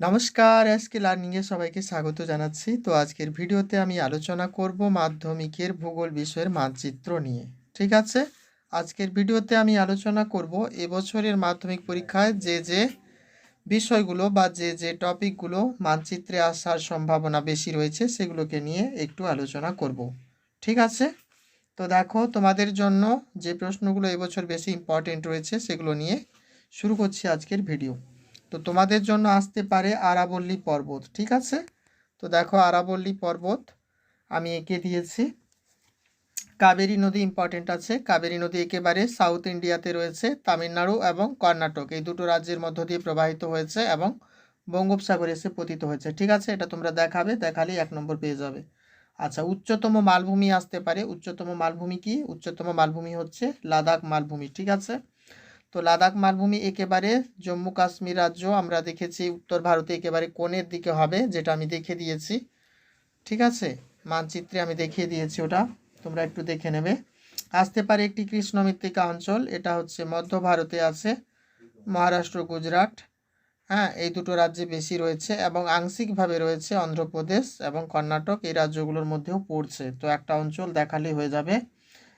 নমস্কার, আজকে লার্নিংয়ে সবাইকে স্বাগত জানাচ্ছি। তো আজকের ভিডিওতে আমি আলোচনা করব মাধ্যমিকের ভূগোল বিষয়ের মানচিত্র নিয়ে, ঠিক আছে? আজকের ভিডিওতে আমি আলোচনা করব এবছরের মাধ্যমিক পরীক্ষায় যে যে বিষয়গুলো বা যে যে টপিকগুলো মানচিত্রে আসার সম্ভাবনা বেশি রয়েছে সেগুলোকে নিয়ে একটু আলোচনা করব, ঠিক আছে? তো দেখো, তোমাদের জন্য যে প্রশ্নগুলো এবছর বেশি ইম্পর্টেন্ট রয়েছে সেগুলো নিয়ে শুরু করছি আজকের ভিডিও। তো তোমাদের জন্য আসতে পারে আরাবল্লী পর্বত, ঠিক আছে? তো দেখো আরাবল্লী পর্বত, আমি এঁকে দিয়েছি। কাবেরী নদী ইম্পর্টেন্ট আছে। কাবেরী নদী একেবারে সাউথ ইন্ডিয়াতে রয়েছে, তামিলনাড়ু এবং কর্ণাটক। এই দুটো রাজ্যের মধ্য দিয়ে প্রবাহিত হয়েছে এবং বঙ্গোপসাগরে এসে পতিত হয়েছে, ঠিক আছে? এটা তোমরা দেখাবে দেখালেই এক নম্বর পেয়ে যাবে। আচ্ছা উচ্চতম মালভূমি আসতে পারে। উচ্চতম মালভূমি কি? উচ্চতম মালভূমি হচ্ছে লাদাখ মালভূমি, ঠিক আছে? তো লাদাখ মালভূমি একেবারে জম্মু কাশ্মীর রাজ্য আমরা দেখেছি উত্তর ভারতে একেবারে কোণের দিকে হবে, যেটা আমি দেখে দিয়েছি। ঠিক আছে? মানচিত্রে আমি দেখিয়ে দিয়েছি ওটা। তোমরা একটু দেখে নেবে। আসতে পারে একটি কৃষ্ণ মৃত্তিকা অঞ্চল, এটা হচ্ছে মধ্য ভারতে আছে, মহারাষ্ট্র, গুজরাট। হ্যাঁ এই দুটো রাজ্যে বেশি রয়েছে এবং আংশিকভাবে রয়েছে অন্ধ্রপ্রদেশ এবং কর্ণাটক। এই রাজ্যগুলোর মধ্যেও পড়ছে। তো একটা অঞ্চল দেখালেই হয়ে যাবে।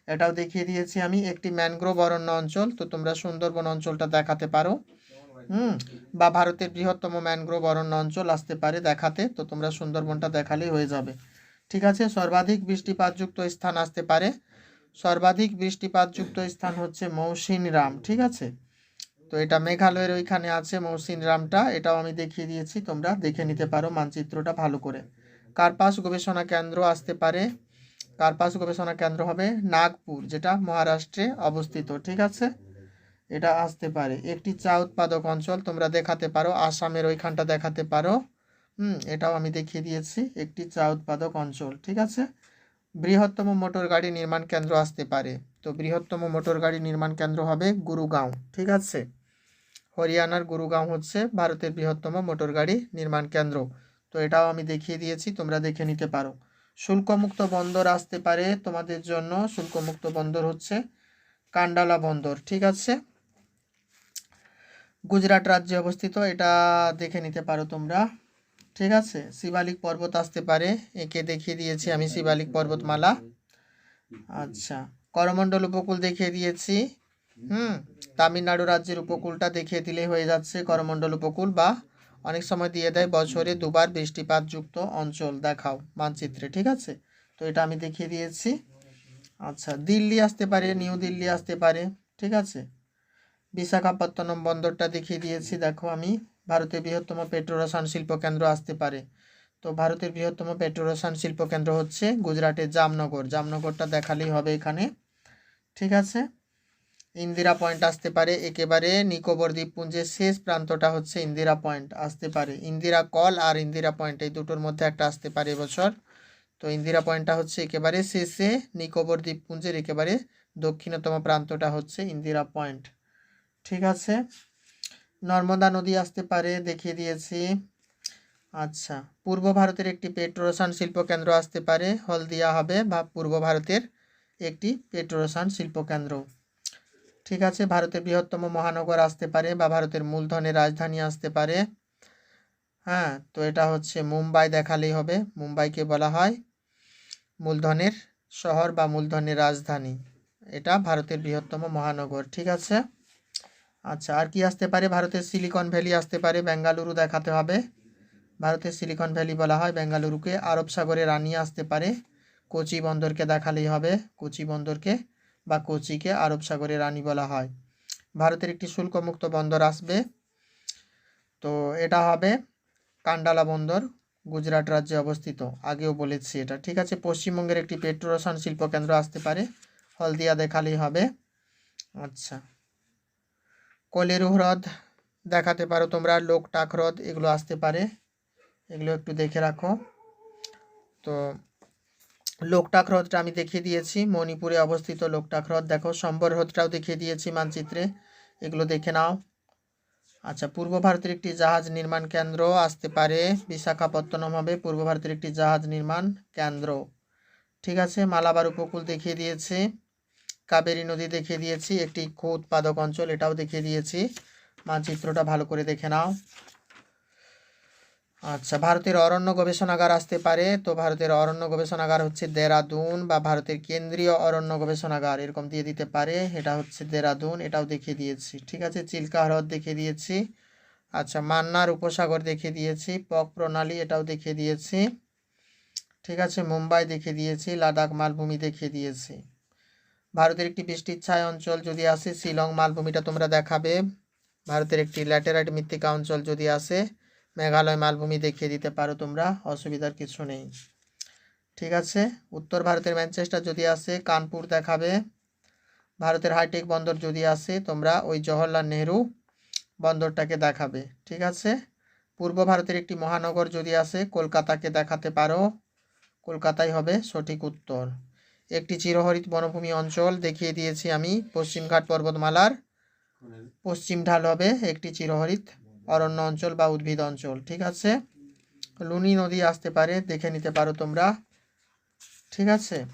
এটাও দেখিয়ে দিয়েছি আমি, একটি ম্যানগ্রোভ অরণ্য অঞ্চল, তো তোমরা সুন্দরবন অঞ্চলটা দেখাতে পারো। হুম, বা ভারতের বৃহত্তম ম্যানগ্রোভ অরণ্য অঞ্চল আসতে পারে দেখাতে, তো তোমরা সুন্দরবনটা দেখালেই হয়ে যাবে। ঠিক আছে, সর্বাধিক বৃষ্টিপাতযুক্ত স্থান আসতে পারে। সর্বাধিক বৃষ্টিপাতযুক্ত স্থান হচ্ছে মৌসিনরাম, ঠিক আছে? তো এটা মেঘালয়ের ওইখানে আছে মৌসিনরামটা, এটাও আমি দেখিয়ে দিয়েছি, তোমরা দেখে নিতে পারো মানচিত্রটা ভালো করে। কার্পাস গবেষণা কেন্দ্র আসতে পারে কার্পাস গবেষণা কেন্দ্র হবে নাগপুর, যেটা মহারাষ্ট্রে অবস্থিত, ঠিক আছে? এটা আসতে পারে। একটি চা উৎপাদক অঞ্চল, তোমরা দেখাতে পারো, আসামের ওইখানটা দেখাতে পারো। হুম, এটাও আমি দেখিয়ে দিয়েছি, একটি চা উৎপাদক অঞ্চল, ঠিক আছে? বৃহত্তম মোটর গাড়ি নির্মাণ কেন্দ্র আসতে পারে। তো বৃহত্তম মোটর গাড়ি নির্মাণ কেন্দ্র হবে গুরুগাঁও, ঠিক আছে? হরিয়ানার গুরুগাঁও হচ্ছে ভারতের বৃহত্তম মোটর গাড়ি নির্মাণ কেন্দ্র। তো এটাও আমি দেখিয়ে দিয়েছি, তোমরা দেখে নিতে পারো। শুল্কমুক্ত বন্দর আসতে পারে তোমাদের জন্য। শুল্কমুক্ত বন্দর হচ্ছে কান্ডালা বন্দর, ঠিক আছে? গুজরাট রাজ্যে অবস্থিত, এটা দেখে নিতে পারো তোমরা, ঠিক আছে? শিবালিক পর্বত আসতে পারে, একে দেখিয়ে দিয়েছি আমি শিবালিক পর্বতমালা। আচ্ছা করমণ্ডল উপকূল দেখিয়ে দিয়েছি, হুম? তামিলনাড়ু রাজ্যের উপকূলটা দেখিয়ে দিলে হয়ে যাচ্ছে করমণ্ডল উপকূল বা অনেক সময় দিয়ে দেয়, বছরে দুবার বৃষ্টিপাতযুক্ত অঞ্চল দেখাও মানচিত্রে, ঠিক আছে? তো এটা আমি দেখিয়ে দিয়েছি। আচ্ছা দিল্লি আসতে পারে, নিউ দিল্লি আসতে পারে, ঠিক আছে? বিশাখাপত্তনম বন্দরটা দেখিয়ে দিয়েছি, দেখো আমি। ভারতের বৃহত্তম পেট্রোরসায়ন শিল্প কেন্দ্র আসতে পারে। তো ভারতের বৃহত্তম পেট্রোরসায়ন শিল্প কেন্দ্র হচ্ছে গুজরাটের জামনগর। জামনগরটা দেখালেই হবে এখানে, ঠিক আছে? ইন্দিরা পয়েন্ট আসতে পারে, একেবারে নিকোবর দ্বীপপুঞ্জের শেষ প্রান্তটা হচ্ছে ইন্দিরা পয়েন্ট আসতে পারে। ইন্দিরা কল আর ইন্দিরা পয়েন্ট এই দুটোর মধ্যে একটা আসতে পারে এবছর। তো ইন্দিরা পয়েন্টটা হচ্ছে একেবারে শেষে, নিকোবর দ্বীপপুঞ্জের একেবারে দক্ষিণতম প্রান্তটা হচ্ছে ইন্দিরা পয়েন্ট। ঠিক আছে? নর্মদা নদী আসতে পারে, দেখিয়ে দিয়েছি। আচ্ছা পূর্ব ভারতের একটি পেট্রোরসায়ন শিল্প কেন্দ্র আসতে পারে, হলদিয়া হবে বা পূর্ব ভারতের একটি পেট্রোরসায়ন শিল্প কেন্দ্র। ঠিক আছে, ভারতের বৃহত্তম মহানগর আসতে পারে বা ভারতের মূলধনের রাজধানী আসতে পারে। হ্যাঁ তো এটা হচ্ছে মুম্বাই দেখালেই হবে। মুম্বাইকে বলা হয় মূলধনের শহর বা মূলধনের রাজধানী। এটা ভারতের বৃহত্তম মহানগর, ঠিক আছে? আচ্ছা আর কি আসতে পারে? ভারতের সিলিকন ভ্যালি আসতে পারে, বেঙ্গালুরু দেখাতে হবে। ভারতের সিলিকন ভ্যালি বলা হয় বেঙ্গালুরুকে। আরব সাগরে রানী আসতে পারে। কোচি বন্দরকে দেখালেই হবে। কোচি বন্দরকে বা কোচিকে আরব সাগরে রানী বলা হয়। ভারতের একটি শুল্কমুক্ত বন্দর আসবে। তো এটা হবে কান্ডালা বন্দর, গুজরাট রাজ্যে অবস্থিত। আগেও বলেছি এটা। ঠিক আছে, পশ্চিমবঙ্গের একটি পেট্রোরসায়ন শিল্প কেন্দ্র আসতে পারে। হলদিয়া দেখালেই হবে। আচ্ছা। কলেরু হ্রদ দেখাতে পারো তোমরা, লোকটাক হ্রদ, এগুলো আসতে পারে। এগুলো একটু দেখে রাখো। তো লোকটাক হ্রদটা আমি দেখিয়ে দিয়েছি। মণিপুরে অবস্থিত লোকটাক হ্রদ দেখো সম্বর হ্রদটাও দেখিয়ে দিয়েছি মানচিত্রে। এগুলো দেখে নাও। আচ্ছা পূর্ব ভারতের একটি জাহাজ নির্মাণ কেন্দ্র আসতে পারে। বিশাখাপত্তনম হবে পূর্ব ভারতের একটি জাহাজ নির্মাণ কেন্দ্র। ঠিক আছে, মালাবার উপকূল দেখিয়ে দিয়েছি। কাবেরী নদী দেখিয়ে দিয়েছি। একটি ক্ষু উৎপাদক অঞ্চল, এটাও দেখিয়ে দিয়েছি। মানচিত্রটা ভালো করে দেখে নাও। আচ্ছা ভারতের অরণ্য গবেষণাগার আসতে পারে। তো ভারতের অরণ্য গবেষণাগার হচ্ছে দেরাদুন বা ভারতের কেন্দ্রীয় অরণ্য গবেষণাগার, এরকম দিয়ে দিতে পারে। এটা হচ্ছে দেরাদুন, এটাও দেখিয়ে দিয়েছি। ঠিক আছে, চিল্কা হ্রদ দেখিয়ে দিয়েছি। আচ্ছা মান্নার উপসাগর দেখিয়ে দিয়েছি, পক প্রণালী এটাও দেখিয়ে দিয়েছি। ঠিক আছে, মুম্বাই দেখিয়ে দিয়েছি, লাদাখ মালভূমি দেখিয়ে দিয়েছি। ভারতের একটি বৃষ্টির ছায় অঞ্চল যদি আসে, শিলং মালভূমিটা তোমরা দেখাবে। ভারতের একটি ল্যাটেরাইট মৃত্তিকা অঞ্চল যদি আসে মেঘালয় মালভূমি দেখিয়ে দিতে পারো তোমরা অসুবিধার কিছু নেই। ঠিক আছে? উত্তর ভারতের ম্যানচেস্টার যদি আসে কানপুর দেখাবে। ভারতের হাইটেক বন্দর যদি আসে তোমরা ওই জওহরলাল নেহরু বন্দরটাকে দেখাবে। ঠিক আছে? পূর্ব ভারতের একটি মহানগর যদি আসে কলকাতাকে দেখাতে পারো। কলকাতাই হবে সঠিক উত্তর। একটি চিরহরিত বনভূমি অঞ্চল দেখিয়ে দিয়েছি আমি পশ্চিমঘাট পর্বতমালার। পশ্চিম ঢাল হবে একটি চিরহরিত অরণ্য অঞ্চল বা উদ্ভিদ অঞ্চল, ঠিক আছে? লুনি নদী আসতে পারে, দেখে নিতে পারো তোমরা। ঠিক আছে?